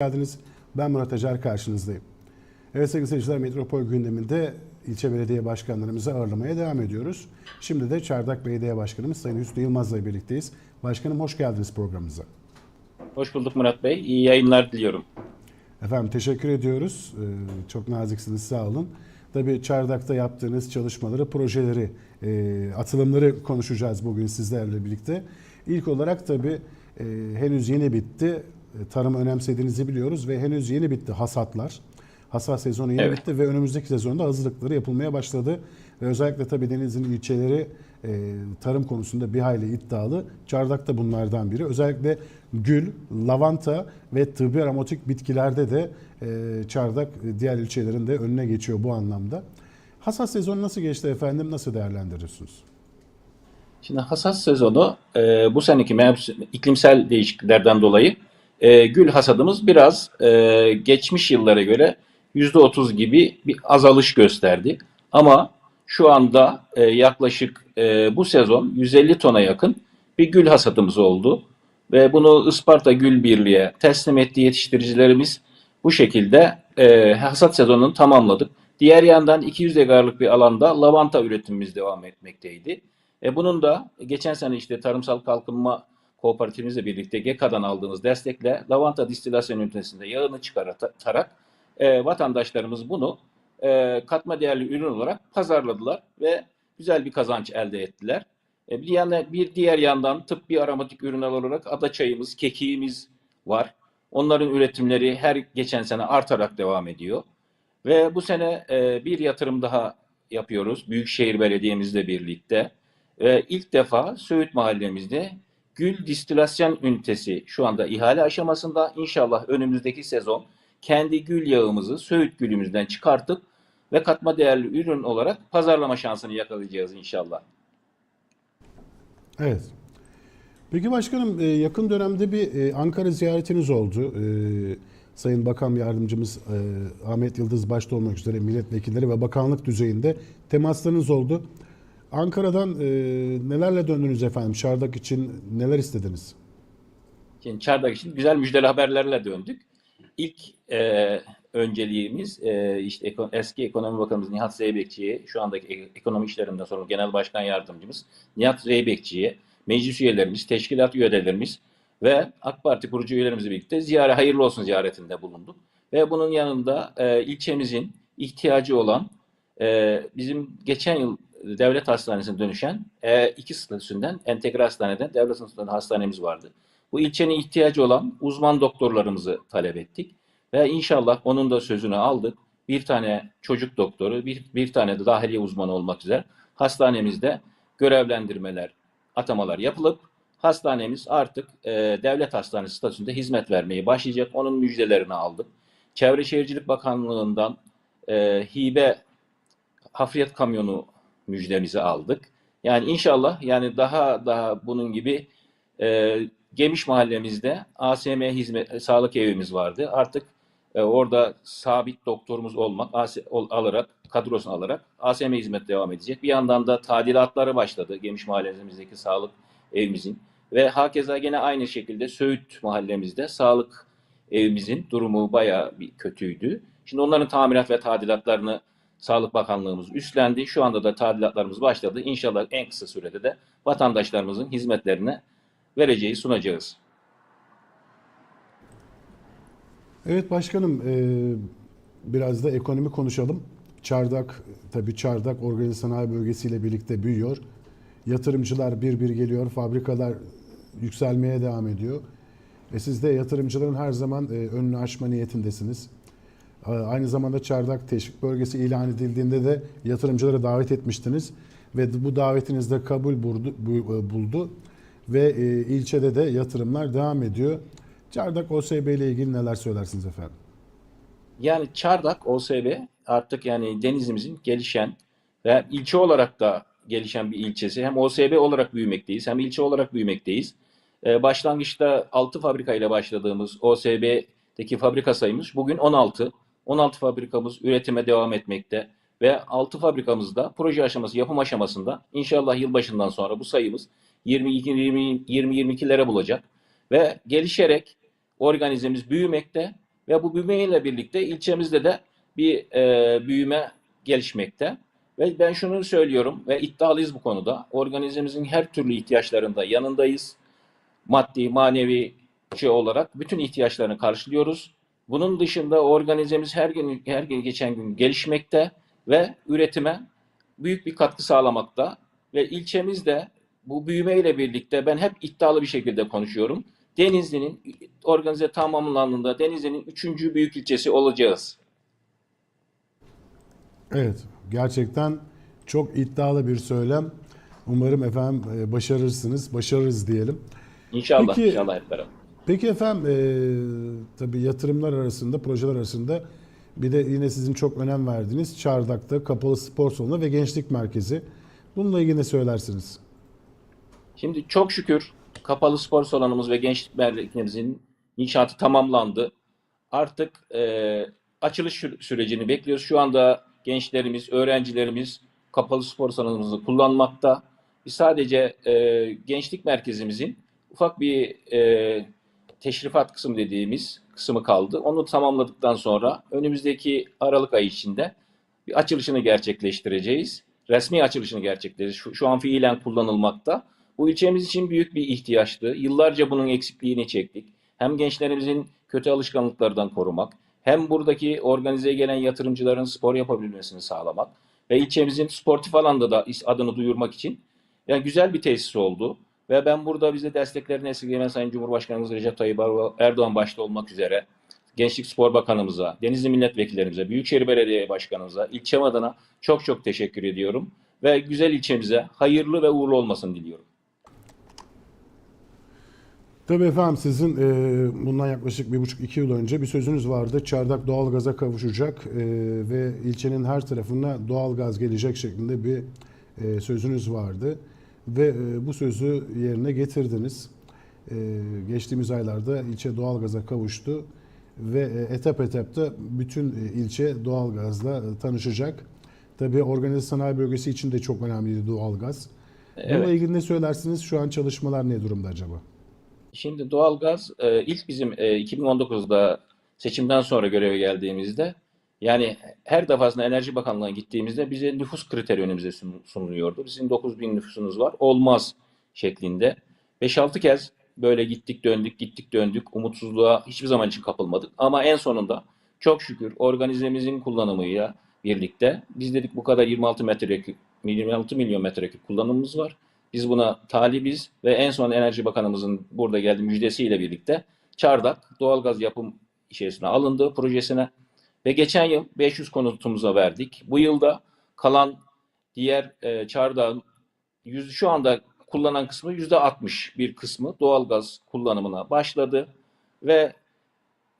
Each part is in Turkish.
geldiniz. Ben Murat Acar karşınızdayım. Evet sevgili seyirciler Metropol gündeminde ilçe belediye başkanlarımızı ağırlamaya devam ediyoruz. Şimdi de Çardak Belediye Başkanımız Sayın Hüsnü Yılmaz'la birlikteyiz. Başkanım hoş geldiniz programımıza. Hoş bulduk Murat Bey. İyi yayınlar diliyorum. Efendim teşekkür ediyoruz. Ee, çok naziksiniz sağ olun. Tabii Çardak'ta yaptığınız çalışmaları, projeleri, e, atılımları konuşacağız bugün sizlerle birlikte. İlk olarak tabii e, henüz yeni bitti. E, Tarımı önemsediğinizi biliyoruz ve henüz yeni bitti hasatlar. Hasat sezonu yeni Evet. bitti ve önümüzdeki sezonda hazırlıkları yapılmaya başladı. Ve özellikle tabii Denizli'nin ilçeleri e, tarım konusunda bir hayli iddialı. Çardak da bunlardan biri. Özellikle gül, lavanta ve tıbbi aromatik bitkilerde de e, Çardak e, diğer ilçelerin de önüne geçiyor bu anlamda. Hasat sezonu nasıl geçti efendim? Nasıl değerlendiriyorsunuz? Şimdi hasat sezonu e, bu seneki mevsim, iklimsel değişikliklerden dolayı e, gül hasadımız biraz e, geçmiş yıllara göre %30 gibi bir azalış gösterdi. Ama şu anda e, yaklaşık e, bu sezon 150 tona yakın bir gül hasadımız oldu. Ve bunu Isparta Gül Birliği'ye teslim etti yetiştiricilerimiz. Bu şekilde e, hasat sezonunu tamamladık. Diğer yandan 200 dekarlık bir alanda lavanta üretimimiz devam etmekteydi. E bunun da geçen sene işte Tarımsal Kalkınma Kooperatifimizle birlikte GEKA'dan aldığımız destekle lavanta distilasyon ünitesinde yağını çıkartarak e, vatandaşlarımız bunu e, katma değerli ürün olarak pazarladılar ve güzel bir kazanç elde ettiler. E, bir, yana, bir diğer yandan tıbbi aromatik ürünler olarak ada çayımız, kekiğimiz var. Onların üretimleri her geçen sene artarak devam ediyor. Ve bu sene e, bir yatırım daha yapıyoruz. Büyükşehir Belediye'mizle birlikte. Ve ilk defa Söğüt mahallemizde gül distilasyon ünitesi şu anda ihale aşamasında. İnşallah önümüzdeki sezon kendi gül yağımızı Söğüt gülümüzden çıkartıp ve katma değerli ürün olarak pazarlama şansını yakalayacağız inşallah. Evet. Peki başkanım e, yakın dönemde bir e, Ankara ziyaretiniz oldu. E, Sayın Bakan Yardımcımız Ahmet Yıldız başta olmak üzere milletvekilleri ve bakanlık düzeyinde temaslarınız oldu. Ankara'dan e, nelerle döndünüz efendim? Şardak için neler istediniz? Şimdi Çardak için güzel müjdeli haberlerle döndük. İlk e, önceliğimiz e, işte eski Ekonomi Bakanımız Nihat Zeybekçi'ye, şu andaki ekonomi işlerinden sonra Genel Başkan Yardımcımız Nihat Zeybekçi'ye, meclis üyelerimiz, teşkilat üyelerimiz ve AK Parti kurucu üyelerimizle birlikte ziyare hayırlı olsun ziyaretinde bulunduk. Ve bunun yanında e, ilçemizin ihtiyacı olan e, bizim geçen yıl devlet hastanesine dönüşen e, iki statüsünden entegre hastaneden devlet statüsünden hastanemiz vardı. Bu ilçenin ihtiyacı olan uzman doktorlarımızı talep ettik. Ve inşallah onun da sözünü aldık. Bir tane çocuk doktoru, bir, bir tane de dahiliye uzmanı olmak üzere hastanemizde görevlendirmeler, atamalar yapılıp hastanemiz artık e, devlet hastanesi statüsünde hizmet vermeye başlayacak. Onun müjdelerini aldık. Çevre Şehircilik Bakanlığı'ndan e, hibe hafriyat kamyonu müjdemizi aldık. Yani inşallah yani daha daha bunun gibi e, Gemiş mahallemizde ASM hizmet sağlık evimiz vardı. Artık e, orada sabit doktorumuz olmak AS, ol- alarak kadrosunu alarak ASM hizmet devam edecek. Bir yandan da tadilatları başladı Gemiş mahallemizdeki sağlık evimizin ve hakeza gene aynı şekilde Söğüt mahallemizde sağlık evimizin durumu bayağı bir kötüydü. Şimdi onların tamirat ve tadilatlarını Sağlık Bakanlığımız üstlendi. Şu anda da tadilatlarımız başladı. İnşallah en kısa sürede de vatandaşlarımızın hizmetlerine vereceği sunacağız. Evet başkanım e, biraz da ekonomi konuşalım. Çardak tabii Çardak organize sanayi bölgesiyle birlikte büyüyor. Yatırımcılar bir bir geliyor, fabrikalar yükselmeye devam ediyor. E siz de yatırımcıların her zaman e, önünü açma niyetindesiniz. A- Aynı zamanda Çardak Teşvik Bölgesi ilan edildiğinde de yatırımcıları davet etmiştiniz ve bu davetiniz de kabul e, buldu ve e, ilçede de yatırımlar devam ediyor. Çardak OSB ile ilgili neler söylersiniz efendim? Yani Çardak OSB artık yani denizimizin gelişen ve ilçe olarak da gelişen bir ilçesi. Hem OSB olarak büyümekteyiz hem ilçe olarak büyümekteyiz. Ee, başlangıçta 6 fabrika ile başladığımız OSB'deki fabrika sayımız bugün 16. 16 fabrikamız üretime devam etmekte ve 6 fabrikamızda proje aşaması, yapım aşamasında inşallah yılbaşından sonra bu sayımız 22 20 20 22'lere bulacak ve gelişerek organizemiz büyümekte Ve bu büyümeyle birlikte ilçemizde de bir e, büyüme gelişmekte. Ve ben şunu söylüyorum ve iddialıyız bu konuda. Organizemizin her türlü ihtiyaçlarında yanındayız. Maddi, manevi şey olarak bütün ihtiyaçlarını karşılıyoruz. Bunun dışında organizemiz her gün her gün geçen gün gelişmekte ve üretime büyük bir katkı sağlamakta ve ilçemizde bu büyümeyle birlikte ben hep iddialı bir şekilde konuşuyorum. Denizli'nin organize tamamlandığında Denizli'nin üçüncü büyük ilçesi olacağız. Evet, gerçekten çok iddialı bir söylem. Umarım efendim e, başarırsınız, başarırız diyelim. İnşallah, Peki- inşallah hep beraber. Peki efendim, e, tabii yatırımlar arasında, projeler arasında bir de yine sizin çok önem verdiğiniz Çardak'ta kapalı spor salonu ve gençlik merkezi. Bununla ilgili ne söylersiniz? Şimdi çok şükür kapalı spor salonumuz ve gençlik merkezimizin inşaatı tamamlandı. Artık e, açılış sü- sürecini bekliyoruz. Şu anda gençlerimiz, öğrencilerimiz kapalı spor salonumuzu kullanmakta. Biz sadece e, gençlik merkezimizin ufak bir e, teşrifat kısmı dediğimiz kısmı kaldı. Onu tamamladıktan sonra önümüzdeki Aralık ayı içinde bir açılışını gerçekleştireceğiz. Resmi açılışını gerçekleştireceğiz. Şu, şu an fiilen kullanılmakta. Bu ilçemiz için büyük bir ihtiyaçtı. Yıllarca bunun eksikliğini çektik. Hem gençlerimizin kötü alışkanlıklardan korumak, hem buradaki organizeye gelen yatırımcıların spor yapabilmesini sağlamak ve ilçemizin sportif alanda da adını duyurmak için yani güzel bir tesis oldu. Ve ben burada bize desteklerini esirgeyen Sayın Cumhurbaşkanımız Recep Tayyip Erdoğan başta olmak üzere Gençlik Spor Bakanımıza, Denizli Milletvekillerimize, Büyükşehir Belediye Başkanımıza, ilçem adına çok çok teşekkür ediyorum. Ve güzel ilçemize hayırlı ve uğurlu olmasını diliyorum. Tabii efendim sizin e, bundan yaklaşık bir buçuk iki yıl önce bir sözünüz vardı. Çardak doğalgaza kavuşacak e, ve ilçenin her tarafına doğalgaz gelecek şeklinde bir e, sözünüz vardı. Ve e, bu sözü yerine getirdiniz. E, geçtiğimiz aylarda ilçe doğalgaza kavuştu ve e, etap etapta bütün ilçe doğalgazla tanışacak. Tabii organize sanayi bölgesi için de çok önemliydi doğalgaz. Bununla Evet. ilgili ne söylersiniz? Şu an çalışmalar ne durumda acaba? Şimdi doğalgaz ilk bizim e, 2019'da seçimden sonra göreve geldiğimizde yani her defasında Enerji Bakanlığı'na gittiğimizde bize nüfus kriteri önümüze sun- sunuluyordu. Bizim 9 bin nüfusunuz var. Olmaz şeklinde. 5-6 kez böyle gittik döndük gittik döndük. Umutsuzluğa hiçbir zaman için kapılmadık. Ama en sonunda çok şükür organizemizin kullanımıyla birlikte biz dedik bu kadar 26 metreküp 26 milyon metreküp kullanımımız var. Biz buna talibiz ve en son Enerji Bakanımızın burada geldiği müjdesiyle birlikte Çardak doğalgaz yapım içerisine alındı projesine ve geçen yıl 500 konutumuza verdik. Bu yılda kalan diğer e, Çardak'ın yüz, şu anda kullanan kısmı %60 bir kısmı doğalgaz kullanımına başladı ve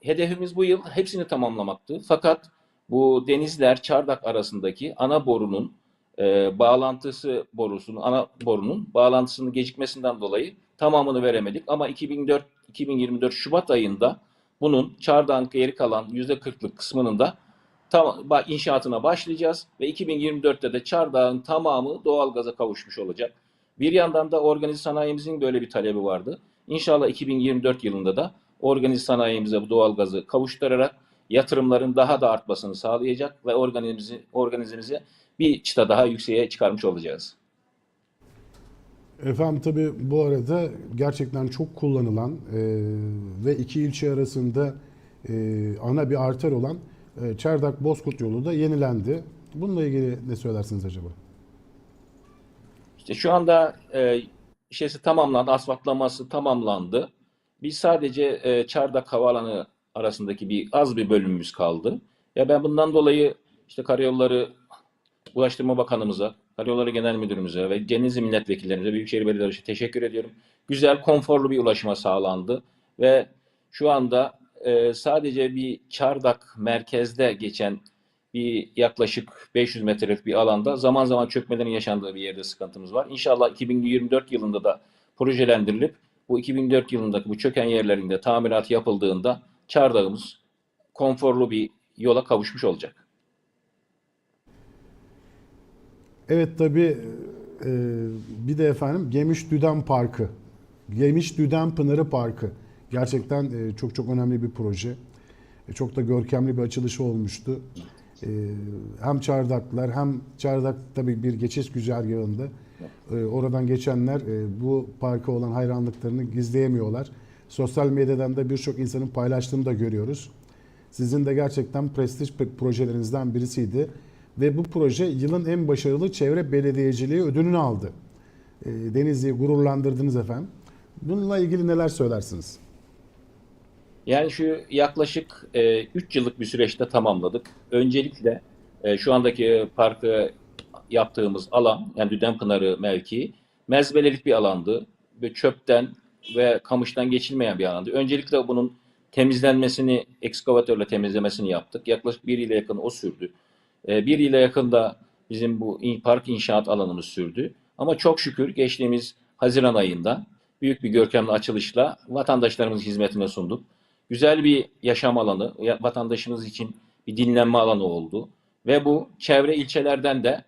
hedefimiz bu yıl hepsini tamamlamaktı. Fakat bu denizler Çardak arasındaki ana borunun e, bağlantısı borusunun ana borunun bağlantısının gecikmesinden dolayı tamamını veremedik ama 2004 2024 Şubat ayında bunun Çardak'ın geri kalan %40'lık kısmının da tam inşaatına başlayacağız ve 2024'te de Çardak'ın tamamı doğalgaza kavuşmuş olacak. Bir yandan da organize sanayimizin böyle bir talebi vardı. İnşallah 2024 yılında da organize sanayimize bu doğalgazı kavuşturarak yatırımların daha da artmasını sağlayacak ve organizemizi, organizemizi bir çıta daha yükseğe çıkarmış olacağız. Efendim tabii bu arada gerçekten çok kullanılan e, ve iki ilçe arasında e, ana bir arter olan e, Çardak Bozkurt yolu da yenilendi. Bununla ilgili ne söylersiniz acaba? İşte şu anda e, şeysi tamamlandı, asfaltlaması tamamlandı. Biz sadece e, Çardak Havaalanı arasındaki bir az bir bölümümüz kaldı. Ya ben bundan dolayı işte Karayolları Ulaştırma Bakanımıza, Karayolları Genel Müdürümüze ve Denizli Milletvekillerimize, Büyükşehir Belediyeleri teşekkür ediyorum. Güzel, konforlu bir ulaşıma sağlandı ve şu anda e, sadece bir Çardak merkezde geçen bir yaklaşık 500 metrelik bir alanda zaman zaman çökmelerin yaşandığı bir yerde sıkıntımız var. İnşallah 2024 yılında da projelendirilip bu 2004 yılındaki bu çöken yerlerinde tamirat yapıldığında Çardağımız konforlu bir yola kavuşmuş olacak. Evet tabii e, bir de efendim Gemiş Düden Parkı. Gemiş Düden Pınarı Parkı. Gerçekten e, çok çok önemli bir proje. E, Çok da görkemli bir açılışı olmuştu. E, Hem Çardaklar hem Çardak tabii bir geçiş güzergahında. E, Oradan geçenler e, bu parka olan hayranlıklarını gizleyemiyorlar. Sosyal medyadan da birçok insanın paylaştığını da görüyoruz. Sizin de gerçekten prestij projelerinizden birisiydi. Ve bu proje yılın en başarılı çevre belediyeciliği ödülünü aldı. E, Denizli'yi gururlandırdınız efendim. Bununla ilgili neler söylersiniz? Yani şu yaklaşık 3 yıllık bir süreçte tamamladık. Öncelikle e, şu andaki parkı yaptığımız alan, yani Düdenpınarı mevkii, mezbelelik bir alandı. Ve çöpten ve kamıştan geçilmeyen bir alandı. Öncelikle bunun temizlenmesini, ekskavatörle temizlemesini yaptık. Yaklaşık bir ile yakın o sürdü. E, bir ile yakın da bizim bu park inşaat alanımız sürdü. Ama çok şükür geçtiğimiz Haziran ayında büyük bir görkemli açılışla vatandaşlarımızın hizmetine sunduk. Güzel bir yaşam alanı, vatandaşımız için bir dinlenme alanı oldu. Ve bu çevre ilçelerden de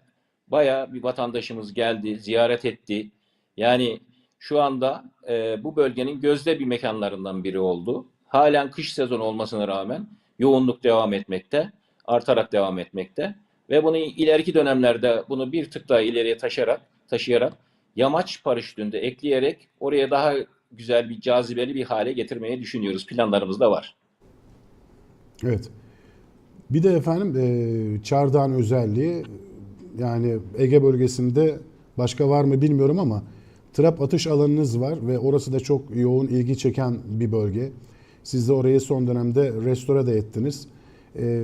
bayağı bir vatandaşımız geldi, ziyaret etti. Yani şu anda e, bu bölgenin gözde bir mekanlarından biri oldu. Halen kış sezonu olmasına rağmen yoğunluk devam etmekte, artarak devam etmekte. Ve bunu ileriki dönemlerde bunu bir tık daha ileriye taşıyarak, taşıyarak yamaç paraşütünde ekleyerek oraya daha güzel bir cazibeli bir hale getirmeyi düşünüyoruz. Planlarımız da var. Evet. Bir de efendim e, Çardağ'ın özelliği yani Ege bölgesinde başka var mı bilmiyorum ama trap atış alanınız var ve orası da çok yoğun ilgi çeken bir bölge. Siz de orayı son dönemde restore de ettiniz. E,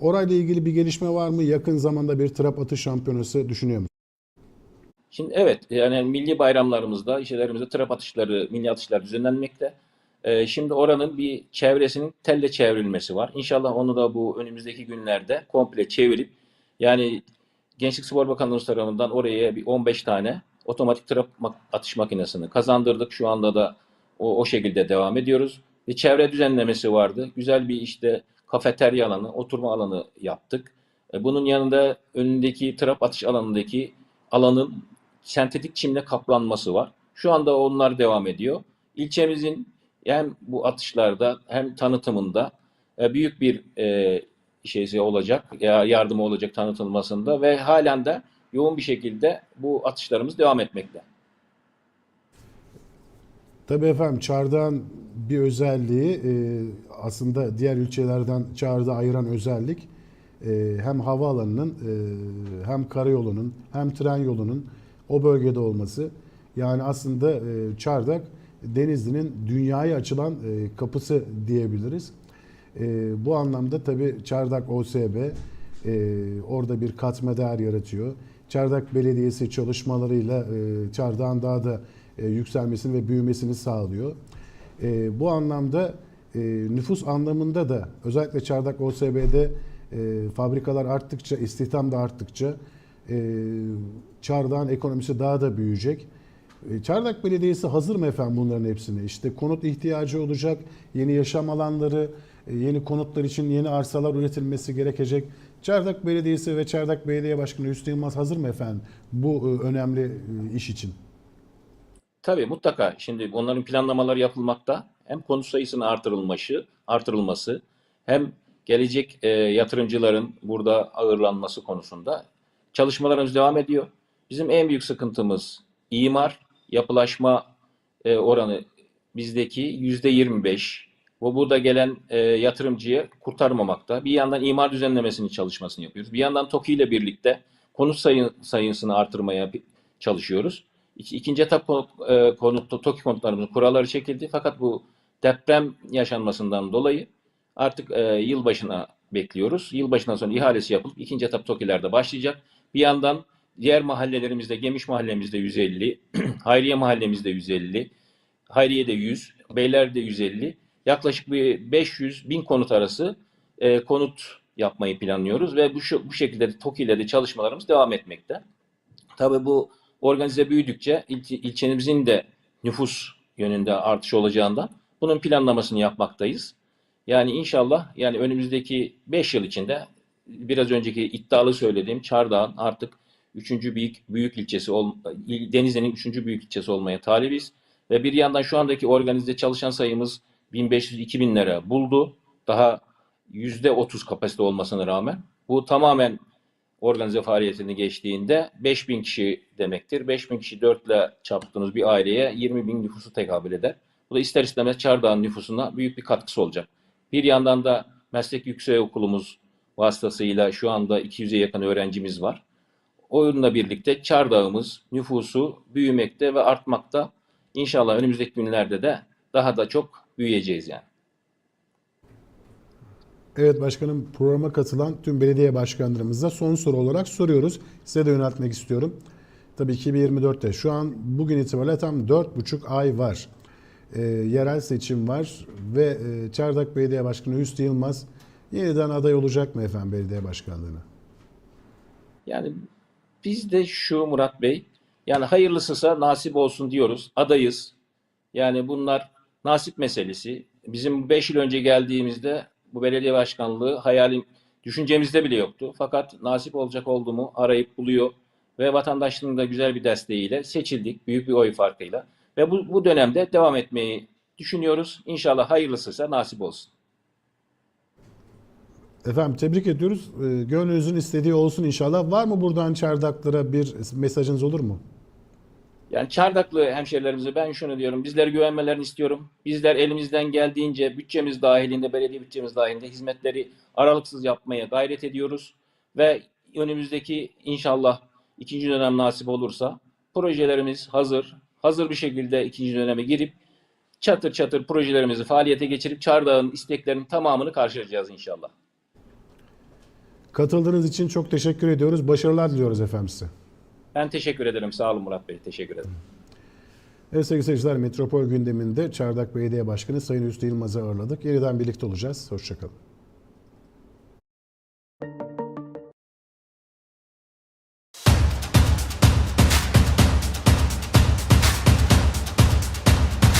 orayla ilgili bir gelişme var mı? Yakın zamanda bir trap atış şampiyonası düşünüyor musunuz? Şimdi evet yani milli bayramlarımızda, işlerimizde trap atışları, milli atışlar düzenlenmekte. Ee, şimdi oranın bir çevresinin telle çevrilmesi var. İnşallah onu da bu önümüzdeki günlerde komple çevirip yani Gençlik Spor Bakanlığı tarafından oraya bir 15 tane otomatik trap atış makinesini kazandırdık. Şu anda da o, o şekilde devam ediyoruz. Bir çevre düzenlemesi vardı. Güzel bir işte kafeterya alanı, oturma alanı yaptık. E, Bunun yanında önündeki trap atış alanındaki alanın sentetik çimle kaplanması var. Şu anda onlar devam ediyor. İlçemizin hem bu atışlarda hem tanıtımında e, büyük bir e, şeysi olacak, ya yardımı olacak tanıtılmasında ve halen de yoğun bir şekilde bu atışlarımız devam etmekte. Tabii efendim Çardağ'ın bir özelliği e, aslında diğer ilçelerden Çardağ'ı ayıran özellik e, hem havaalanının e, hem karayolunun hem tren yolunun o bölgede olması. Yani aslında e, Çardak Denizli'nin dünyaya açılan e, kapısı diyebiliriz. E, bu anlamda tabii Çardak OSB e, orada bir katma değer yaratıyor. Çardak Belediyesi çalışmalarıyla e, Çardak'ın daha da yükselmesini ve büyümesini sağlıyor. E, bu anlamda e, nüfus anlamında da özellikle Çardak OSB'de e, fabrikalar arttıkça, istihdam da arttıkça e, Çardak'ın ekonomisi daha da büyüyecek. E, Çardak Belediyesi hazır mı efendim bunların hepsine? İşte konut ihtiyacı olacak, yeni yaşam alanları, e, yeni konutlar için yeni arsalar üretilmesi gerekecek. Çardak Belediyesi ve Çardak Belediye Başkanı Hüsnü Yılmaz hazır mı efendim bu e, önemli e, iş için? Tabii mutlaka şimdi onların planlamaları yapılmakta. Hem konut sayısının artırılması, artırılması hem gelecek e, yatırımcıların burada ağırlanması konusunda çalışmalarımız devam ediyor. Bizim en büyük sıkıntımız imar, yapılaşma e, oranı bizdeki yüzde 25. Bu burada gelen e, yatırımcıyı kurtarmamakta. Bir yandan imar düzenlemesinin çalışmasını yapıyoruz. Bir yandan TOKİ ile birlikte konut sayı, sayısını artırmaya çalışıyoruz. İki- İkinci etap e, konutta TOKİ konutlarımızın kuralları çekildi. Fakat bu deprem yaşanmasından dolayı artık e, yılbaşına bekliyoruz. Yılbaşından sonra ihalesi yapılıp ikinci etap TOKİ'lerde başlayacak. Bir yandan diğer mahallelerimizde, Gemiş mahallemizde 150, Hayriye mahallemizde 150, Hayriye'de 100, Beyler'de 150. Yaklaşık bir 500 bin konut arası e, konut yapmayı planlıyoruz ve bu, şu, bu şekilde de TOKİ ile de çalışmalarımız devam etmekte. Tabii bu organize büyüdükçe ilçe, ilçemizin de nüfus yönünde artış olacağından bunun planlamasını yapmaktayız. Yani inşallah yani önümüzdeki 5 yıl içinde biraz önceki iddialı söylediğim Çardağ'ın artık 3. büyük büyük ilçesi il- Denizli'nin 3. büyük ilçesi olmaya talibiz ve bir yandan şu andaki organize çalışan sayımız 1500-2000'lere buldu. Daha %30 kapasite olmasına rağmen bu tamamen organize faaliyetini geçtiğinde 5000 kişi demektir. 5000 kişi 4 ile çarptığınız bir aileye 20 bin nüfusu tekabül eder. Bu da ister istemez Çardağ'ın nüfusuna büyük bir katkısı olacak. Bir yandan da meslek yüksek okulumuz vasıtasıyla şu anda 200'e yakın öğrencimiz var. Oyunla birlikte Çardağ'ımız nüfusu büyümekte ve artmakta. İnşallah önümüzdeki günlerde de daha da çok büyüyeceğiz yani. Evet başkanım programa katılan tüm belediye başkanlarımıza son soru olarak soruyoruz. Size de yöneltmek istiyorum. Tabii 2024'te şu an bugün itibariyle tam 4,5 ay var. Ee, yerel seçim var ve e, Çardak Belediye Başkanı Hüsnü Yılmaz yeniden aday olacak mı efendim belediye başkanlığına? Yani biz de şu Murat Bey, yani hayırlısıysa nasip olsun diyoruz. Adayız. Yani bunlar nasip meselesi. Bizim 5 yıl önce geldiğimizde bu belediye başkanlığı hayalim, düşüncemizde bile yoktu. Fakat nasip olacak oldu mu arayıp buluyor ve vatandaşlığın da güzel bir desteğiyle seçildik. Büyük bir oy farkıyla. Ve bu, bu dönemde devam etmeyi düşünüyoruz. İnşallah hayırlısıysa nasip olsun. Efendim tebrik ediyoruz. Ee, Gönlünüzün istediği olsun inşallah. Var mı buradan Çardaklara bir mesajınız olur mu? Yani Çardaklı hemşerilerimize ben şunu diyorum. Bizlere güvenmelerini istiyorum. Bizler elimizden geldiğince bütçemiz dahilinde, belediye bütçemiz dahilinde hizmetleri aralıksız yapmaya gayret ediyoruz. Ve önümüzdeki inşallah ikinci dönem nasip olursa projelerimiz hazır. Hazır bir şekilde ikinci döneme girip çatır çatır projelerimizi faaliyete geçirip Çardak'ın isteklerinin tamamını karşılayacağız inşallah. Katıldığınız için çok teşekkür ediyoruz. Başarılar diliyoruz efendim size. Ben teşekkür ederim. Sağ olun Murat Bey. Teşekkür ederim. Evet sevgili seyirciler Metropol gündeminde Çardak Belediye Başkanı Sayın Hüsnü Yılmaz'ı ağırladık. Yeniden birlikte olacağız. Hoşçakalın.